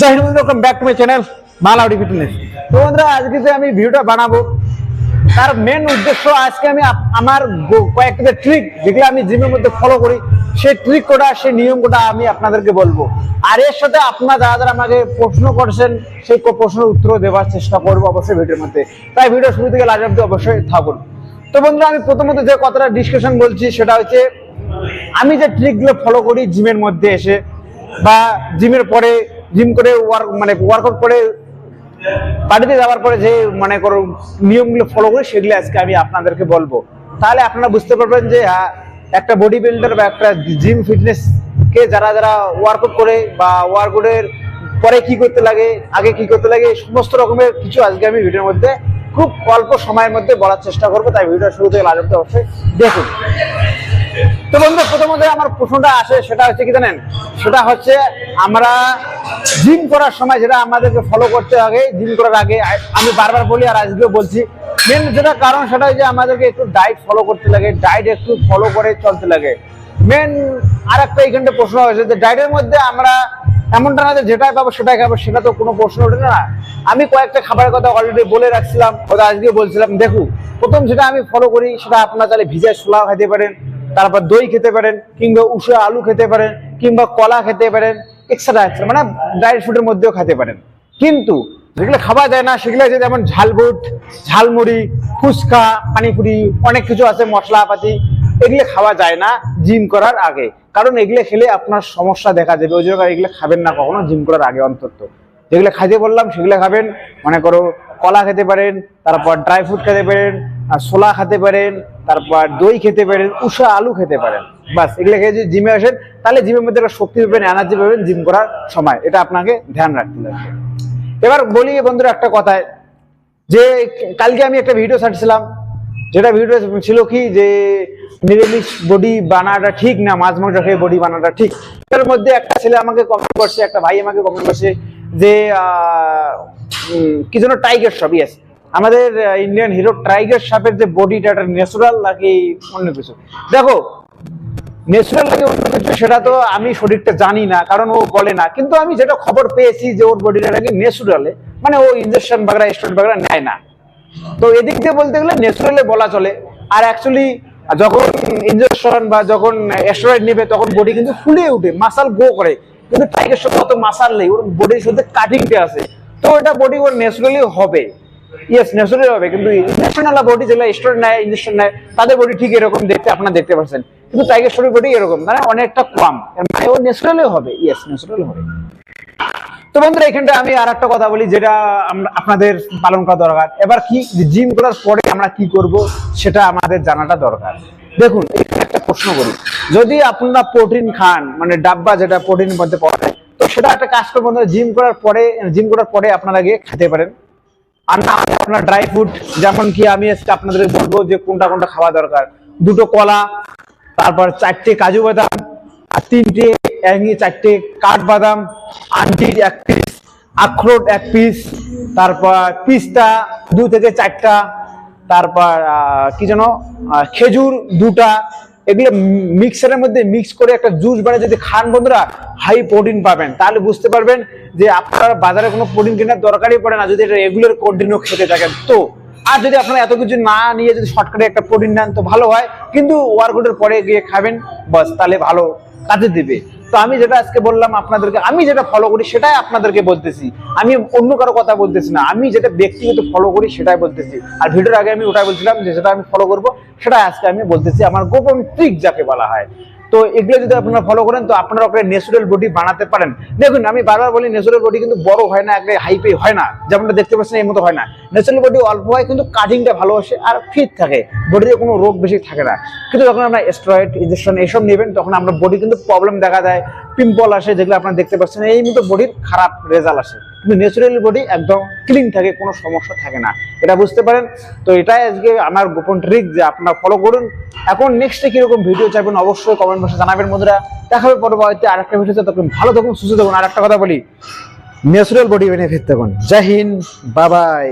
Joy Hind welcome back to my channel মালাউডি fitness তো বন্ধুরা, আজকে যে আমি ভিডিওটা বানাবো, তার মেন উদ্দেশ্য আজকে আমি আমার কয়েকটা ট্রিক যেগুলো আমি জিমের মধ্যে ফলো করি, সেই ট্রিক কোটা, সেই নিয়ম কোটা আমি আপনাদেরকে বলব। আর এর সাথে আপনারা যারা যারা আমাকে প্রশ্ন করছেন, সেই প্রশ্নের উত্তর দেওয়ার চেষ্টা করব অবশ্যই ভিডিওর মধ্যে। তাই ভিডিও শুরু থেকে লাস্ট অব্দি অবশ্যই থাকুন। তো বন্ধুরা, আমি প্রথমত যে কথাটা ডিসকাশন বলছি, সেটা হচ্ছে, আমি যে ট্রিকগুলো ফলো করি জিমের মধ্যে এসে, বা জিমের পরে জিম করে ওয়ার্ক মানে ওয়ার্কআউট করে বাড়িতে যাওয়ার পরে যে মানে করো নিয়মগুলো ফলো করি সেগুলো আজকে আমি আপনাদেরকে বলব। তাহলে আপনারা বুঝতে পারবেন যে একটা বডি বিল্ডার বা একটা জিম ফিটনেস কে যারা যারা ওয়ার্কআউট করে বা ওয়ার্কআউটের পরে কি করতে লাগে, আগে কি করতে লাগে সমস্ত রকমের কিছু আজকে আমি ভিডিওর মধ্যে খুব অল্প সময়ের মধ্যে বলার চেষ্টা করব। তাই ভিডিও শুরু থেকে লাস্ট অবধি অবশ্যই দেখুন। তো বন্ধু প্রথমত আমার প্রশ্নটা আসে, সেটা হচ্ছে কি জানেন? সেটা হচ্ছে আমরা জিম করার সময় যেটা আমাদেরকে ফলো করতে হবে, জিম করার আগে আমি বারবার বলি আর আজকেও বলছি মেন যেটা কারণ সেটা হচ্ছে আমাদেরকে একটু ডায়েট ফলো করতে লাগে ডায়েট একটু ফলো করে চলতে লাগে। মেন আর একটা এইখানটা প্রশ্ন হয়েছে যে ডায়েটের মধ্যে আমরা এমনটা না যে যেটাই পাবো সেটাই খাব, সেটা তো কোনো প্রশ্ন ওঠে না। আমি কয়েকটা খাবারের কথা অলরেডি বলে রাখছিলাম, ওটা আজকে বলছিলাম। দেখুন প্রথম যেটা আমি ফলো করি সেটা আপনার তাহলে ভিজা ছোলাও খেতে পারেন, তারপর দই খেতে পারেন, কিংবা উষা আলু খেতে পারেন, কিংবা কলা খেতে পারেন। এক্সট্রা এক্সট্রা মানে ড্রাই ফ্রুটের মধ্যেও খেতে পারেন। কিন্তু যেগুলো খাওয়া যায় না, সেগুলো হচ্ছে যেমন ঝালবুট ঝালমুড়ি, ফুচকা, পানিপুরি, অনেক কিছু আছে, মশলাপাতি, এগুলো খাওয়া যায় না জিম করার আগে। কারণ এগুলো খেলে আপনার সমস্যা দেখা যাবে ওই জন্য এগুলো খাবেন না কখনো জিম করার আগে অন্তত। যেগুলো খাইতে বললাম, সেগুলো খাবেন। মনে করো কলা খেতে পারেন, তারপর ড্রাই ফ্রুট খেতে পারেন ছোলা খেতে পারেন তারপর দই খেতে পারেন, উষা আলু খেতে পারেন। বাস, এগুলো খেয়ে যদি জিমে আসেন, তাহলে জিমের মধ্যে একটা শক্তি পাবেন এনার্জি পাবেন জিম করার সময়। এটা আপনাকে ধ্যান রাখতে লাগবে এবার বলি বন্ধুরা একটা কথায়, যে কালকে আমি একটা ভিডিও ছাড়ছিলাম। যেটা ভিডিও ছিল কি? যে নিরামিষ বডি বানাটা ঠিক না, মাছ মাংস খেয়ে বডি বানাটা ঠিক? এর মধ্যে একটা ছেলে আমাকে কমেন্ট করছে, একটা ভাই আমাকে কমেন্ট করছে যে কি যেন টাইগার শপ ইয়েস আমাদের ইন্ডিয়ান হিরো টাইগার সাপের যে বডিটা এটা ন্যাচুরাল নাকি অন্য কিছু? দেখো ন্যাচুরাল নাকি অন্য কিছু, সেটা তো আমি শরীরটা জানি না, কারণ ও বলে না। কিন্তু আমি যেটা খবর পেয়েছি যে ওর বডিটা নাকি ন্যাচুরালে মানে ও ইঞ্জেকশন বাগড়া স্টোর বাগড়া নেয় না। তো এদিক দিয়ে বলতে গেলে ন্যাচুরালে বলা চলে। আর অ্যাকচুয়ালি যখন ইঞ্জেকশন বা যখন স্টেরয়েড নেবে, তখন বডি কিন্তু ফুলে উঠে মাসাল গো করে। কিন্তু টাইগার সাথে অত মাসাল নেই, ওর বডির সাথে কাটিংটা আছে। তো এটা বডি ওর ন্যাচুরালি হবে। ইয়েস ন্যাচুরালি হবে, কিন্তু আলা বডি যেগুলো স্টেরয়েড নেয় ইঞ্জেকশন নেয় তাদের বডি ঠিক এরকম দেখতে আপনারা দেখতে পাচ্ছেন কিন্তু টাইগার শরীর বডি এরকম মানে অনেকটা কম। এর মানে ও ন্যাচুরালি হবে ইয়েস ন্যাচুরাল হবে। তো বন্ধুরা, এখানটা আমি আর একটা কথা বলি, যেটা আপনাদের পালন করা দরকার। এবার কি জিম করার পরে আমরা কি করব, সেটা আমাদের জানাটা দরকার। দেখুন একটা প্রশ্ন করি, যদি আপনারা প্রোটিন খান মানে ডাব্বা যেটা প্রোটিনের মধ্যে পড়ে, তো সেটা একটা কাজ করব জিম করার পরে জিম করার পরে আপনারা গিয়ে খেতে পারেন। আর না, আপনার ড্রাই ফ্রুট যেমন কি আমি আজকে আপনাদের বলব যে কোনটা কোনটা খাওয়া দরকার। দুটো কলা, তারপর চারটে কাজু বাদাম, আর তিনটে চারটে কাঠবাদাম, আন্টির এক পিস আখরোট এক পিস তারপর পিস্তা দু থেকে চারটা, তারপর কি যেন খেজুর দুটা এগুলো মিক্সারের মধ্যে মিক্স করে একটা জুস বানিয়ে যদি খান বন্ধুরা হাই প্রোটিন পাবেন। তাহলে বুঝতে পারবেন যে আপনার বাজারে কোনো প্রোটিন কেনার দরকারই পড়ে না, যদি এটা রেগুলার কন্টিনিউ খেতে থাকেন। তো, আর যদি আপনারা এত কিছু না নিয়ে যদি শর্টকাটে একটা প্রোটিন নেন, তো ভালো হয়। কিন্তু ওয়ার্কআউটের পরে গিয়ে খাবেন, বাস, তাহলে ভালো কাজে দিবে। তো আমি যেটা আজকে বললাম আপনাদেরকে, আমি যেটা ফলো করি সেটাই আপনাদেরকে বলতেছি। আমি অন্য কারও কথা বলতেছি না, আমি যেটা ব্যক্তিগত ফলো করি সেটাই বলতেছি। আর ভিডিওর আগে আমি ওটাই বলছিলাম যে, যেটা আমি ফলো করব, সেটাই আজকে আমি বলতেছি। আমার গোপন ট্রিক যাকে বলা হয়। তো এগুলো যদি আপনারা ফলো করেন, তো আপনারা একটা ন্যাচুরাল বডি বানাতে পারেন। দেখুন, আমি বারবার বলি ন্যাচুরাল বডি কিন্তু বড় হয় না একটা হাইপে হয় না। যেমনটা দেখতে পাচ্ছেন, এই মতো হয় না। ন্যাচুরাল বডি অল্প হয়, কিন্তু কাটিংটা ভালো আসে আর ফিট থাকে। বডিতে কোনো রোগ বেশি থাকে না। কিন্তু যখন আমরা স্টেরয়েড ইঞ্জেকশন এইসব নেবেন, তখন আমরা বডি কিন্তু প্রবলেম দেখা দেয় পিম্পল আসে, যেগুলো আপনারা দেখতে পাচ্ছেন, এই মতো বডির খারাপ রেজাল্ট আসে। কিন্তু ন্যাচুরালি বডি একদম ক্লিন থাকে, কোনো সমস্যা থাকে না। এটা বুঝতে পারেন? তো এটাই আজকে আমার গোপন ট্রিক যে আপনারা ফলো করুন। এখন নেক্সটে কীরকম ভিডিও চাইবেন অবশ্যই কমেন্ট বক্সে জানাবেন বন্ধুরা। দেখা হবে পরবর্তী আরেকটা ভিডিওতে তখন ভালো থাকুন, সুস্থ থাকুন। আর একটা কথা বলি ন্যাচুরাল বডি বেনিফিট থাকুন জয় হিন্দ বাবাই